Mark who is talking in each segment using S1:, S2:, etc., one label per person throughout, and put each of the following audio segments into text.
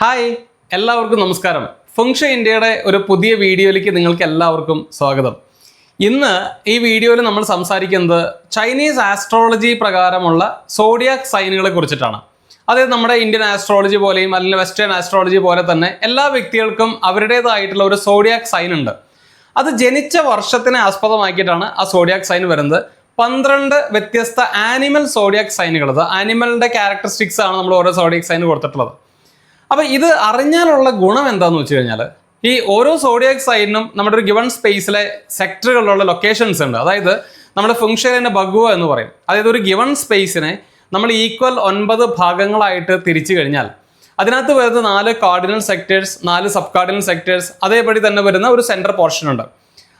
S1: Hi എല്ലാവർക്കും നമസ്കാരം. ഫങ്ഷ ഇന്ത്യയുടെ ഒരു പുതിയ വീഡിയോയിലേക്ക് നിങ്ങൾക്ക് എല്ലാവർക്കും സ്വാഗതം. ഇന്ന് ഈ വീഡിയോയിൽ നമ്മൾ സംസാരിക്കുന്നത് ചൈനീസ് ആസ്ട്രോളജി പ്രകാരമുള്ള സോഡിയാക് സൈനുകളെ കുറിച്ചിട്ടാണ്. അതായത് നമ്മുടെ ഇന്ത്യൻ ആസ്ട്രോളജി പോലെയും അല്ലെങ്കിൽ വെസ്റ്റേൺ ആസ്ട്രോളജി പോലെ തന്നെ എല്ലാ വ്യക്തികൾക്കും അവരുടേതായിട്ടുള്ള ഒരു സോഡിയാക് സൈൻ ഉണ്ട്. അത് ജനിച്ച വർഷത്തിനെ ആസ്പദമാക്കിയിട്ടാണ് ആ സോഡിയാക് സൈൻ വരുന്നത്. പന്ത്രണ്ട് വ്യത്യസ്ത ആനിമൽ സോഡിയാക് സൈനുകൾ അത് ആനിമലിന്റെ ക്യാരക്ടറിസ്റ്റിക്സ് ആണ് നമ്മൾ ഓരോ സോഡിയാക് സൈൻ കൊടുത്തിട്ടുള്ളത്. അപ്പൊ ഇത് അറിഞ്ഞാലുള്ള ഗുണം എന്താന്ന് വെച്ച് കഴിഞ്ഞാൽ ഈ ഓരോ സോഡിയാക് സൈഡിനും നമ്മുടെ ഒരു ഗിവൺ സ്പേസിലെ സെക്ടറുകളിലുള്ള ലൊക്കേഷൻസ് ഉണ്ട്. അതായത് നമ്മുടെ ഫംഗ്ഷനിന്റെ ബഗുവ എന്ന് പറയും. അതായത് ഒരു ഗിവൺ സ്പേസിനെ നമ്മൾ ഈക്വൽ ഒൻപത് ഭാഗങ്ങളായിട്ട് തിരിച്ചു കഴിഞ്ഞാൽ അതിനകത്ത് വരുന്ന നാല് കാർഡിനൽ സെക്ടേഴ്സ് നാല് സബ് കാർഡിനൽ സെക്ടേഴ്സ് അതേപടി തന്നെ വരുന്ന ഒരു സെൻട്രൽ പോർഷൻ ഉണ്ട്.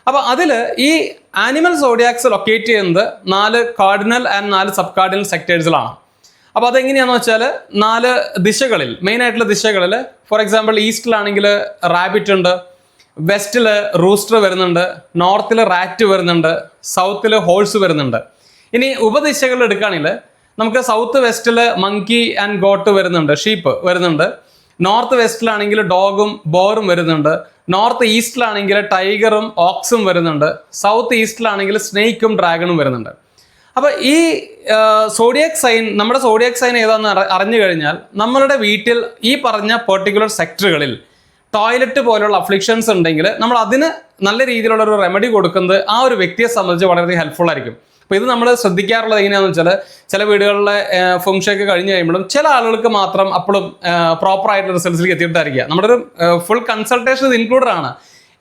S1: അപ്പോൾ അതിൽ ഈ ആനിമൽ സോഡിയാക്സ് ലൊക്കേറ്റ് ചെയ്യുന്നത് നാല് കാർഡിനൽ ആൻഡ് നാല് സബ് കാർഡിനൽ സെക്ടേഴ്സിലാണ് അപ്പോൾ അതെങ്ങനെയാണെന്ന് വെച്ചാൽ നാല് ദിശകളിൽ മെയിൻ ആയിട്ടുള്ള ദിശകളിൽ ഫോർ എക്സാമ്പിൾ ഈസ്റ്റിലാണെങ്കിൽ റാബിറ്റ് ഉണ്ട് വെസ്റ്റിൽ റൂസ്റ്റർ വരുന്നുണ്ട് നോർത്തിൽ റാറ്റ് വരുന്നുണ്ട് സൗത്തിൽ ഹോഴ്സ് വരുന്നുണ്ട്. ഇനി ഉപദിശകൾ എടുക്കുകയാണെങ്കിൽ നമുക്ക് സൗത്ത് വെസ്റ്റിൽ മങ്കി ആൻഡ് ഗോട്ട് വരുന്നുണ്ട് ഷീപ്പ് വരുന്നുണ്ട്. നോർത്ത് വെസ്റ്റിലാണെങ്കിൽ ഡോഗും ബോറും വരുന്നുണ്ട്. നോർത്ത് ഈസ്റ്റിലാണെങ്കിൽ ടൈഗറും ഓക്സും വരുന്നുണ്ട്. സൗത്ത് ഈസ്റ്റിലാണെങ്കിൽ സ്നേക്കും ഡ്രാഗണും വരുന്നുണ്ട്. അപ്പൊ ഈ സോഡിയക് സൈൻ നമ്മുടെ സോഡിയക് സൈൻ ഏതാണെന്ന് അറിഞ്ഞു കഴിഞ്ഞാൽ നമ്മളുടെ വീട്ടിൽ ഈ പറഞ്ഞ പെർട്ടിക്കുലർ സെക്ടറുകളിൽ ടോയ്ലറ്റ് പോലുള്ള അഫ്ലിക്ഷൻസ് ഉണ്ടെങ്കിൽ നമ്മൾ അതിന് നല്ല രീതിയിലുള്ള ഒരു റെമഡി കൊടുക്കുന്നത് ആ ഒരു വ്യക്തിയെ സംബന്ധിച്ച് വളരെയധികം ഹെൽപ്ഫുൾ ആയിരിക്കും. അപ്പോൾ ഇത് നമ്മൾ ശ്രദ്ധിക്കാറുള്ളത് എങ്ങനെയാണെന്ന് വെച്ചാൽ ചില വീടുകളിലെ ഫംഗ്ഷനൊക്കെ കഴിഞ്ഞ് കഴിയുമ്പോഴും ചില ആളുകൾക്ക് മാത്രം അപ്പോഴും പ്രോപ്പർ ആയിട്ടുള്ള റിസൾട്ട്സിലേക്ക് എത്തിയിട്ടായിരിക്കുക. നമ്മുടെ ഒരു ഫുൾ കൺസൾട്ടേഷൻ ഇത് ഇൻക്ലൂഡഡ് ആണ്.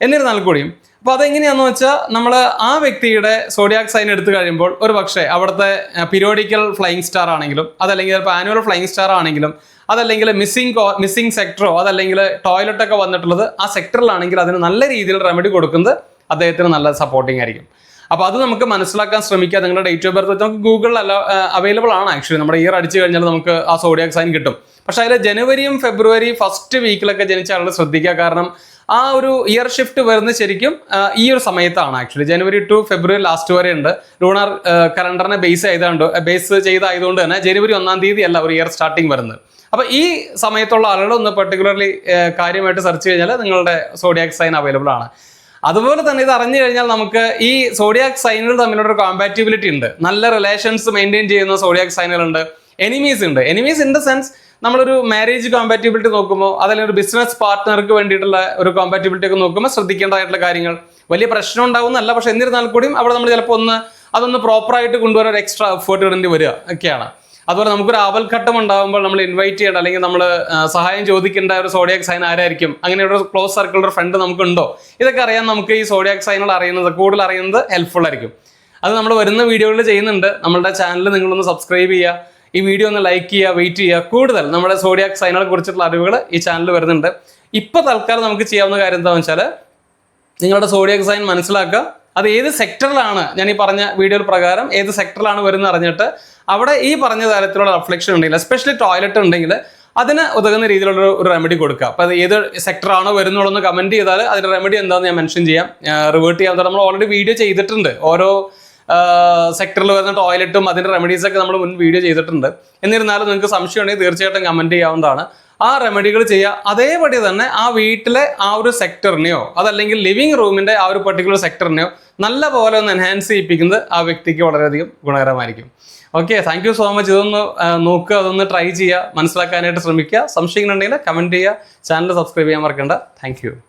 S1: എന്നിരുന്നാൽ കൂടിയും അപ്പോൾ അതെങ്ങനെയാണെന്ന് വെച്ചാൽ നമ്മൾ ആ വ്യക്തിയുടെ സോഡിയാക് സൈൻ എടുത്തു കഴിയുമ്പോൾ ഒരു പക്ഷേ അവിടുത്തെ പീരിയോഡിക്കൽ ഫ്ലൈയിങ് സ്റ്റാർ ആണെങ്കിലും അതല്ലെങ്കിൽ ചിലപ്പോൾ ആനുവൽ ഫ്ലൈയിങ് സ്റ്റാർ ആണെങ്കിലും അതല്ലെങ്കിൽ മിസ്സിംഗ് മിസ്സിംഗ് സെക്ടറോ അതല്ലെങ്കിൽ ടോയ്ലറ്റ് ഒക്കെ വന്നിട്ടുള്ളത് ആ സെക്ടറിലാണെങ്കിൽ അതിന് നല്ല രീതിയിൽ റെമഡി കൊടുക്കുന്നത് അദ്ദേഹത്തിന് നല്ല സപ്പോർട്ടിംഗ് ആയിരിക്കും. അപ്പോൾ അത് നമുക്ക് മനസ്സിലാക്കാൻ ശ്രമിക്കുക. നിങ്ങളുടെ ഡേറ്റ് ഓഫ് ബർത്ത് നമുക്ക് ഗൂഗിളിലല്ല അവൈലബിൾ ആണ് ആക്ച്വലി നമ്മുടെ ഇയർ അടിച്ചു കഴിഞ്ഞാൽ നമുക്ക് ആ സോഡിയാക് സൈൻ കിട്ടും. പക്ഷേ അതിൽ ജനുവരിയും ഫെബ്രുവരി ഫസ്റ്റ് വീക്കിലൊക്കെ ജനിച്ച ആളുകൾ ശ്രദ്ധിക്കുക. കാരണം ആ ഒരു ഇയർ ഷിഫ്റ്റ് വരുന്നത് ശരിക്കും ഈ ഒരു സമയത്താണ് actually January to February last വരെ ഉണ്ട് ലൂണാർ കലണ്ടറിനെ ബേസ് ചെയ്തുകൊണ്ട് ബേസ് ചെയ്തായതുകൊണ്ട് തന്നെ ജനുവരി ഒന്നാം തീയതി അല്ല ഒരു ഇയർ സ്റ്റാർട്ടിങ് വരുന്നത്. അപ്പൊ ഈ സമയത്തുള്ള ആളുകൾ ഒന്ന് പെർട്ടിക്കുലർലി കാര്യമായിട്ട് സെർച്ച് കഴിഞ്ഞാൽ നിങ്ങളുടെ സോഡിയാക് സൈൻ അവൈലബിൾ ആണ്. അതുപോലെ തന്നെ ഇത് അറിഞ്ഞു കഴിഞ്ഞാൽ നമുക്ക് ഈ സോഡിയാക് സൈനുകൾ തമ്മിലുള്ള ഒരു കോമ്പാറ്റിബിലിറ്റി ഉണ്ട്. നല്ല റിലേഷൻസ് മെയിന്റെയിൻ ചെയ്യുന്ന സോഡിയാക് സൈനുകളുണ്ട് എനിമീസ് ഉണ്ട്. എനിമീസ് ഇൻ ദ സെൻസ് നമ്മളൊരു മാരേജ് കോമ്പാറ്റിബിലിറ്റി നോക്കുമ്പോൾ അതല്ലെങ്കിൽ ഒരു ബിസിനസ് പാർട്ട്ണർക്ക് വേണ്ടിയിട്ടുള്ള ഒരു കോമ്പാറ്റിബിലിറ്റി ഒക്കെ നോക്കുമ്പോൾ ശ്രദ്ധിക്കേണ്ടതായിട്ടുള്ള കാര്യങ്ങൾ. വലിയ പ്രശ്നം ഉണ്ടാവുന്നല്ല പക്ഷെ എന്നിരുന്നാൽ കൂടിയും അവിടെ നമ്മൾ ചിലപ്പോൾ ഒന്ന് അതൊന്ന് പ്രോപ്പറായിട്ട് കൊണ്ടുവരാൻ ഒരു എക്സ്ട്രാ എഫേർട്ട് ഇടേണ്ടി വരിക ഒക്കെയാണ്. അതുപോലെ നമുക്കൊരു ആവൽഘട്ടം ഉണ്ടാകുമ്പോൾ നമ്മൾ ഇൻവൈറ്റ് ചെയ്യേണ്ട അല്ലെങ്കിൽ നമ്മൾ സഹായം ചോദിക്കേണ്ട ഒരു സോഡിയാക് സൈൻ ആരായിരിക്കും? അങ്ങനെ ഒരു ക്ലോസ് സർക്കിൾ ഒരു ഫ്രണ്ട് നമുക്കുണ്ടോ? ഇതൊക്കെ അറിയാൻ നമുക്ക് ഈ സോഡിയാക് സൈനുകൾ അറിയുന്നത് കൂടുതൽ അറിയുന്നത് ഹെൽപ്ഫുൾ ആയിരിക്കും. അത് നമ്മൾ വരുന്ന വീഡിയോകളിൽ ചെയ്യുന്നുണ്ട്. നമ്മളുടെ ചാനൽ നിങ്ങളൊന്ന് സബ്സ്ക്രൈബ് ചെയ്യുക. ഈ വീഡിയോ ഒന്ന് ലൈക്ക് ചെയ്യുക വെയിറ്റ് ചെയ്യുക. കൂടുതൽ നമ്മുടെ സോഡിയാക് സൈനുകളെ കുറിച്ചിട്ടുള്ള അറിവുകൾ ഈ ചാനൽ വരുന്നുണ്ട്. ഇപ്പോൾ തൽക്കാലം നമുക്ക് ചെയ്യാവുന്ന കാര്യം എന്താണെന്ന് വെച്ചാൽ നിങ്ങളുടെ സോഡിയാക് സൈൻ മനസ്സിലാക്കുക. അത് ഏത് സെക്ടറിലാണ് ഞാൻ ഈ പറഞ്ഞ വീഡിയോ പ്രകാരം ഏത് സെക്ടറിലാണ് വരുന്നത് അറിഞ്ഞിട്ട് അവിടെ ഈ പറഞ്ഞ തരത്തിലുള്ള റിഫ്ലക്ഷൻ ഉണ്ടെങ്കിൽ എസ്പെഷ്യലി ടോയ്ലറ്റ് ഉണ്ടെങ്കിൽ അതിന് ഉതകുന്ന രീതിയിലുള്ള ഒരു- ഒരു റെമഡി കൊടുക്കുക. അപ്പോൾ അത് ഏത് സെക്ടറാണോ വരുന്നുള്ളതെന്ന് കമന്റ് ചെയ്താൽ അതിന്റെ റെമഡി എന്താണെന്ന് ഞാൻ മെൻഷൻ ചെയ്യാം. റിവേർട്ട് ചെയ്യാൻ നമ്മൾ ഓൾറെഡി വീഡിയോ ചെയ്തിട്ടുണ്ട്. ഓരോ സെക്ടറിൽ വരുന്ന ടോയ്ലറ്റും അതിന്റെ റെമഡീസ് ഒക്കെ നമ്മൾ മുൻ വീഡിയോ ചെയ്തിട്ടുണ്ട്. എന്നിരുന്നാലും നിങ്ങൾക്ക് സംശയം ഉണ്ടെങ്കിൽ തീർച്ചയായിട്ടും കമന്റ് ചെയ്യാവുന്നതാണ്. ആ റെമഡികൾ ചെയ്യുക. അതേപടി തന്നെ ആ വീട്ടിലെ ആ ഒരു സെക്ടറിനെയോ അതല്ലെങ്കിൽ ലിവിങ് റൂമിന്റെ ആ ഒരു പെർട്ടിക്കുലർ സെക്ടറിനെയോ നല്ല പോലെ ഒന്ന് എൻഹാൻസ് ചെയ്യിപ്പിക്കുന്നത് ആ വ്യക്തിക്ക് വളരെയധികം ഗുണകരമായിരിക്കും. Okay thank you so much ഇതൊന്ന് നോക്കുക അതൊന്ന് ട്രൈ ചെയ്യുക. മനസ്സിലാക്കാനായിട്ട് ശ്രമിക്കുക. സംശയങ്ങളുണ്ടെങ്കിൽ കമന്റ് ചെയ്യുക. ചാനൽ സബ്സ്ക്രൈബ് ചെയ്യാൻ മറക്കണ്ട. താങ്ക്